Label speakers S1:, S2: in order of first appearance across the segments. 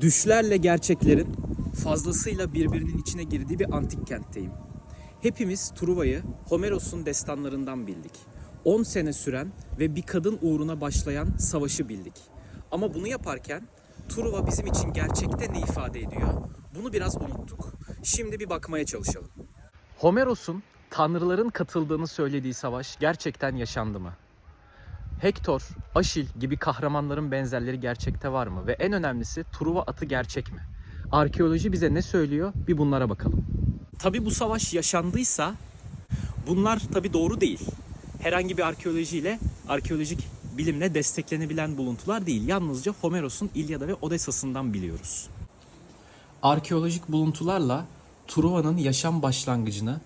S1: Düşlerle gerçeklerin fazlasıyla birbirinin içine girdiği bir antik kentteyim. Hepimiz Truva'yı Homeros'un destanlarından bildik. 10 sene süren ve bir kadın uğruna başlayan savaşı bildik. Ama bunu yaparken Truva bizim için gerçekte ne ifade ediyor? Bunu biraz unuttuk. Şimdi bir bakmaya çalışalım. Homeros'un tanrıların katıldığını söylediği savaş gerçekten yaşandı mı? Hektor, Aşil gibi kahramanların benzerleri gerçekte var mı? Ve en önemlisi Truva atı gerçek mi? Arkeoloji bize ne söylüyor? Bir bunlara bakalım. Tabi bu savaş yaşandıysa bunlar tabi doğru değil. Herhangi bir arkeolojiyle, arkeolojik bilimle desteklenebilen buluntular değil. Yalnızca Homeros'un İlyada ve Odessa'sından biliyoruz. Arkeolojik buluntularla Truva'nın yaşam başlangıcını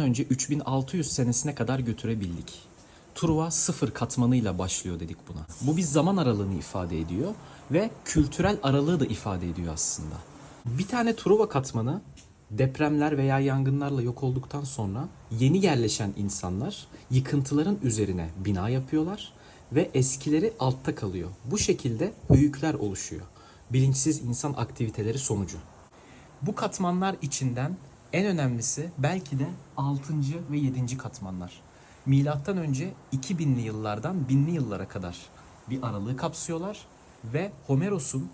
S1: önce 3600 senesine kadar götürebildik. Truva sıfır katmanıyla başlıyor dedik buna. Bu bir zaman aralığını ifade ediyor ve kültürel aralığı da ifade ediyor aslında. Bir tane Truva katmanı depremler veya yangınlarla yok olduktan sonra yeni yerleşen insanlar yıkıntıların üzerine bina yapıyorlar ve eskileri altta kalıyor. Bu şekilde höyükler oluşuyor. Bilinçsiz insan aktiviteleri sonucu. Bu katmanlar içinden en önemlisi belki de 6. ve 7. katmanlar. Milattan önce 2000'li yıllardan 1000'li yıllara kadar bir aralığı kapsıyorlar ve Homeros'un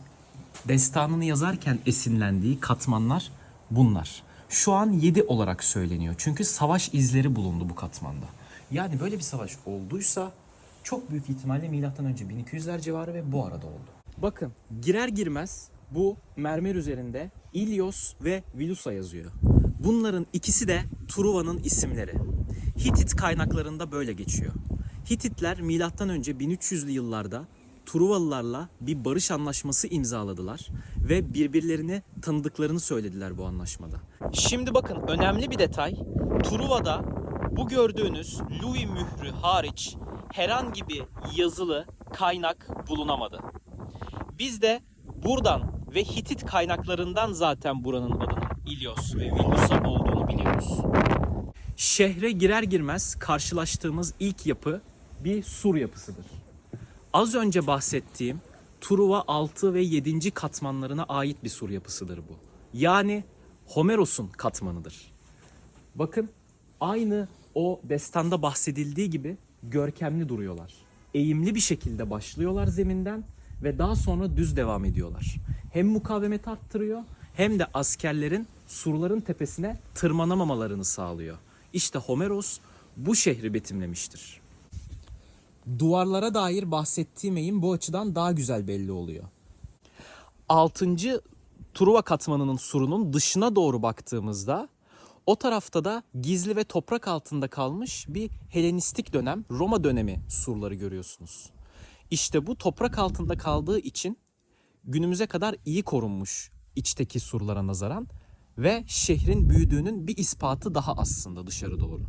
S1: destanını yazarken esinlendiği katmanlar bunlar. Şu an 7 olarak söyleniyor. Çünkü savaş izleri bulundu bu katmanda. Yani böyle bir savaş olduysa çok büyük ihtimalle milattan önce 1200'ler civarı ve bu arada oldu. Bakın girer girmez bu mermer üzerinde İlyos ve Vilusa yazıyor. Bunların ikisi de Truva'nın isimleri. Hitit kaynaklarında böyle geçiyor. Hititler milattan önce 1300'lü yıllarda Truvalılarla bir barış anlaşması imzaladılar ve birbirlerini tanıdıklarını söylediler bu anlaşmada. Şimdi bakın önemli bir detay. Truva'da bu gördüğünüz Louis mührü hariç herhangi bir yazılı kaynak bulunamadı. Biz de buradan ve Hitit kaynaklarından zaten buranın adının İlyos ve Vilnusa olduğunu biliyoruz. Şehre girer girmez karşılaştığımız ilk yapı bir sur yapısıdır. Az önce bahsettiğim Truva 6 ve 7. katmanlarına ait bir sur yapısıdır bu. Yani Homeros'un katmanıdır. Bakın aynı o destanda bahsedildiği gibi görkemli duruyorlar. Eğimli bir şekilde başlıyorlar zeminden ve daha sonra düz devam ediyorlar. Hem mukavemet arttırıyor hem de askerlerin surların tepesine tırmanamamalarını sağlıyor. İşte Homeros bu şehri betimlemiştir. Duvarlara dair bahsettiğim eğim bu açıdan daha güzel belli oluyor. 6. Truva katmanının surunun dışına doğru baktığımızda o tarafta da gizli ve toprak altında kalmış bir Helenistik dönem, Roma dönemi surları görüyorsunuz. İşte bu toprak altında kaldığı için günümüze kadar iyi korunmuş içteki surlara nazaran ve şehrin büyüdüğünün bir ispatı daha aslında dışarı doğru.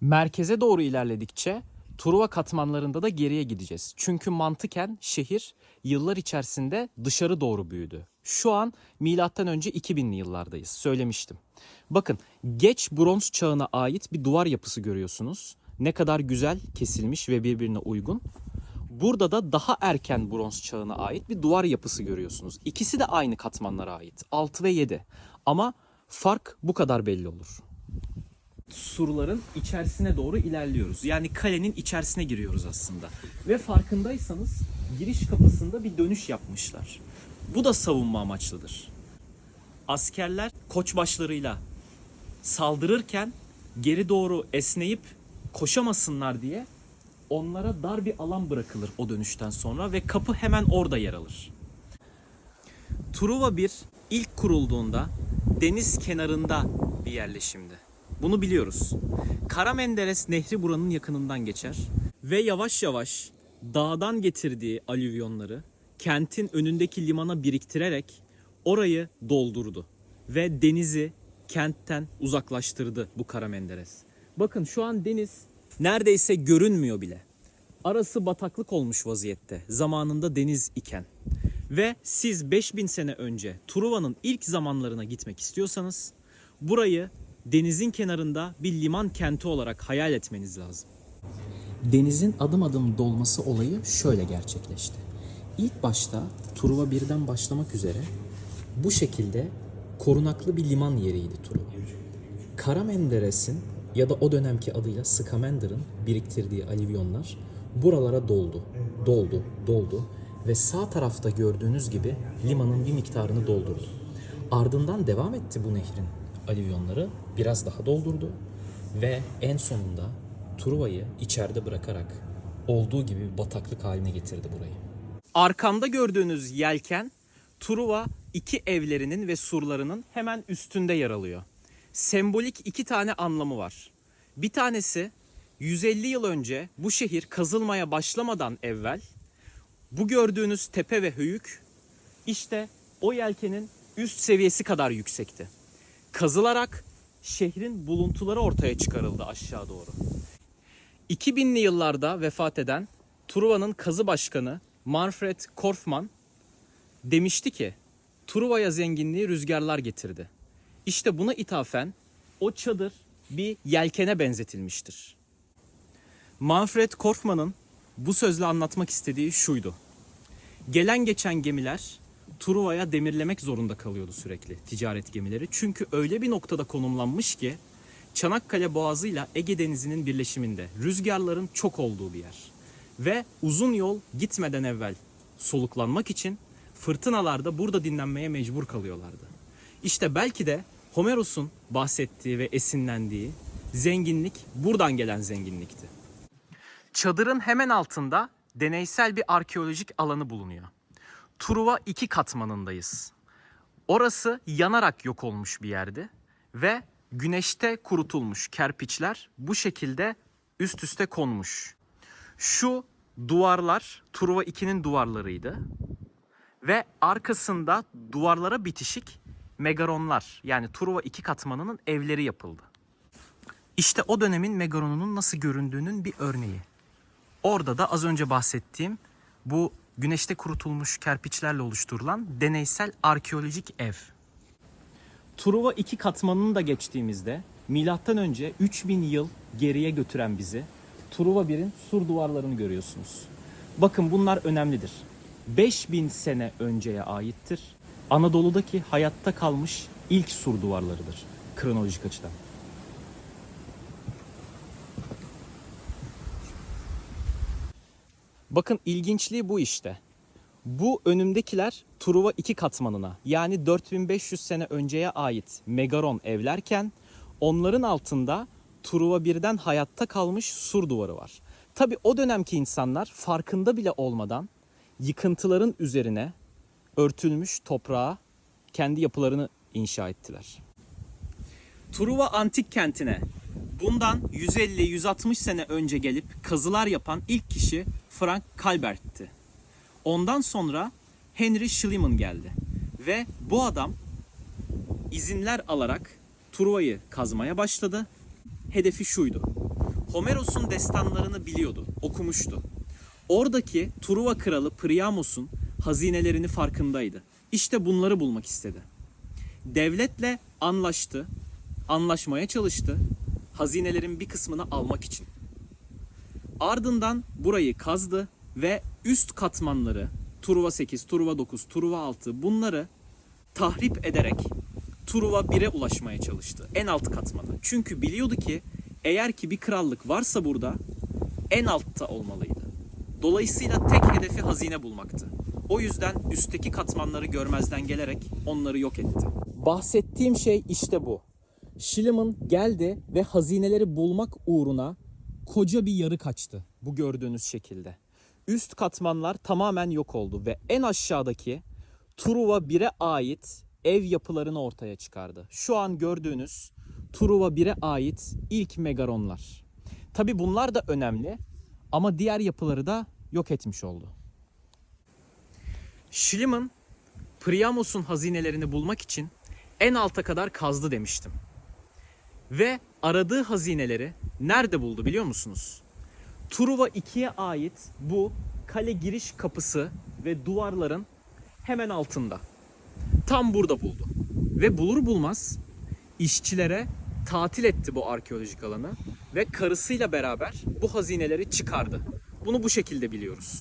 S1: Merkeze doğru ilerledikçe Truva katmanlarında da geriye gideceğiz. Çünkü mantıken şehir yıllar içerisinde dışarı doğru büyüdü. Şu an milattan önce 2000'li yıllardayız. Söylemiştim. Bakın geç bronz çağına ait bir duvar yapısı görüyorsunuz. Ne kadar güzel kesilmiş ve birbirine uygun. Burada da daha erken bronz çağına ait bir duvar yapısı görüyorsunuz. İkisi de aynı katmanlara ait. 6 ve 7. Ama fark bu kadar belli olur surların içerisine doğru ilerliyoruz. Yani kalenin içerisine giriyoruz aslında. Ve farkındaysanız giriş kapısında bir dönüş yapmışlar. Bu da savunma amaçlıdır. Askerler koçbaşlarıyla saldırırken geri doğru esneyip koşamasınlar diye onlara dar bir alan bırakılır o dönüşten sonra ve kapı hemen orada yer alır. Truva 1 ilk kurulduğunda deniz kenarında bir yerleşimdi. Bunu biliyoruz. Kara Menderes Nehri buranın yakınından geçer ve yavaş yavaş dağdan getirdiği alüvyonları kentin önündeki limana biriktirerek orayı doldurdu ve denizi kentten uzaklaştırdı bu Kara Menderes. Bakın şu an deniz neredeyse görünmüyor bile. Arası bataklık olmuş vaziyette zamanında deniz iken. Ve siz 5000 sene önce Truva'nın ilk zamanlarına gitmek istiyorsanız burayı denizin kenarında bir liman kenti olarak hayal etmeniz lazım. Denizin adım adım dolması olayı şöyle gerçekleşti. İlk başta Truva 1'den başlamak üzere bu şekilde korunaklı bir liman yeriydi Truva. Kara Menderes'in ya da o dönemki adıyla Skamender'ın biriktirdiği alivyonlar buralara doldu, doldu, doldu ve sağ tarafta gördüğünüz gibi limanın bir miktarını doldurdu. Ardından devam etti bu nehrin alivyonları, biraz daha doldurdu ve en sonunda Truva'yı içeride bırakarak olduğu gibi bir bataklık haline getirdi burayı. Arkamda gördüğünüz yelken Truva iki evlerinin ve surlarının hemen üstünde yer alıyor. Sembolik iki tane anlamı var. Bir tanesi 150 yıl önce bu şehir kazılmaya başlamadan evvel bu gördüğünüz tepe ve höyük işte o yelkenin üst seviyesi kadar yüksekti. Kazılarak şehrin buluntuları ortaya çıkarıldı aşağı doğru. 2000'li yıllarda vefat eden Truva'nın kazı başkanı Manfred Korfman demişti ki Truva'ya zenginliği rüzgarlar getirdi. İşte buna ithafen o çadır bir yelkene benzetilmiştir. Manfred Korfman'ın bu sözle anlatmak istediği şuydu. Gelen geçen gemiler Truva'ya demirlemek zorunda kalıyordu sürekli ticaret gemileri. Çünkü öyle bir noktada konumlanmış ki Çanakkale Boğazı ile Ege Denizi'nin birleşiminde rüzgarların çok olduğu bir yer. Ve uzun yol gitmeden evvel soluklanmak için fırtınalarda burada dinlenmeye mecbur kalıyorlardı. İşte belki de Homeros'un bahsettiği ve esinlendiği zenginlik buradan gelen zenginlikti. Çadırın hemen altında deneysel bir arkeolojik alanı bulunuyor. Truva iki katmanındayız. Orası yanarak yok olmuş bir yerdi ve güneşte kurutulmuş kerpiçler bu şekilde üst üste konmuş. Şu duvarlar Truva 2'nin duvarlarıydı ve arkasında duvarlara bitişik megaronlar yani Truva 2 katmanının evleri yapıldı. İşte o dönemin megaronunun nasıl göründüğünün bir örneği. Orada da az önce bahsettiğim bu güneşte kurutulmuş kerpiçlerle oluşturulan deneysel arkeolojik ev. Truva 2 katmanını da geçtiğimizde milattan önce 3000 yıl geriye götüren bizi Truva 1'in sur duvarlarını görüyorsunuz. Bakın bunlar önemlidir. 5000 sene önceye aittir. Anadolu'daki hayatta kalmış ilk sur duvarlarıdır kronolojik açıdan. Bakın ilginçliği bu işte. Bu önümdekiler Truva 2 katmanına yani 4500 sene önceye ait Megaron evlerken onların altında Truva 1'den hayatta kalmış sur duvarı var. Tabi o dönemki insanlar farkında bile olmadan yıkıntıların üzerine örtülmüş toprağa kendi yapılarını inşa ettiler. Truva antik kentine bundan 150-160 sene önce gelip kazılar yapan ilk kişi Frank Kalbert'ti. Ondan sonra Henry Schliemann geldi ve bu adam izinler alarak Truva'yı kazmaya başladı. Hedefi şuydu. Homeros'un destanlarını biliyordu, okumuştu. Oradaki Truva kralı Priamos'un hazinelerini farkındaydı. İşte bunları bulmak istedi. Devletle anlaştı, anlaşmaya çalıştı. Hazinelerin bir kısmını almak için. Ardından burayı kazdı ve üst katmanları Truva 8, Truva 9, Truva 6 bunları tahrip ederek Truva 1'e ulaşmaya çalıştı. En alt katmanı. Çünkü biliyordu ki eğer ki bir krallık varsa burada en altta olmalıydı. Dolayısıyla tek hedefi hazine bulmaktı. O yüzden üstteki katmanları görmezden gelerek onları yok etti. Bahsettiğim şey işte bu. Schliemann geldi ve hazineleri bulmak uğruna koca bir yarık açtı bu gördüğünüz şekilde. Üst katmanlar tamamen yok oldu ve en aşağıdaki Truva 1'e ait ev yapılarını ortaya çıkardı. Şu an gördüğünüz Truva 1'e ait ilk megaronlar. Tabi bunlar da önemli ama diğer yapıları da yok etmiş oldu. Schliemann Priamos'un hazinelerini bulmak için en alta kadar kazdı demiştim. Ve aradığı hazineleri nerede buldu biliyor musunuz? Truva 2'ye ait bu kale giriş kapısı ve duvarların hemen altında. Tam burada buldu. Ve bulur bulmaz işçilere tatil etti bu arkeolojik alanı ve karısıyla beraber bu hazineleri çıkardı. Bunu bu şekilde biliyoruz.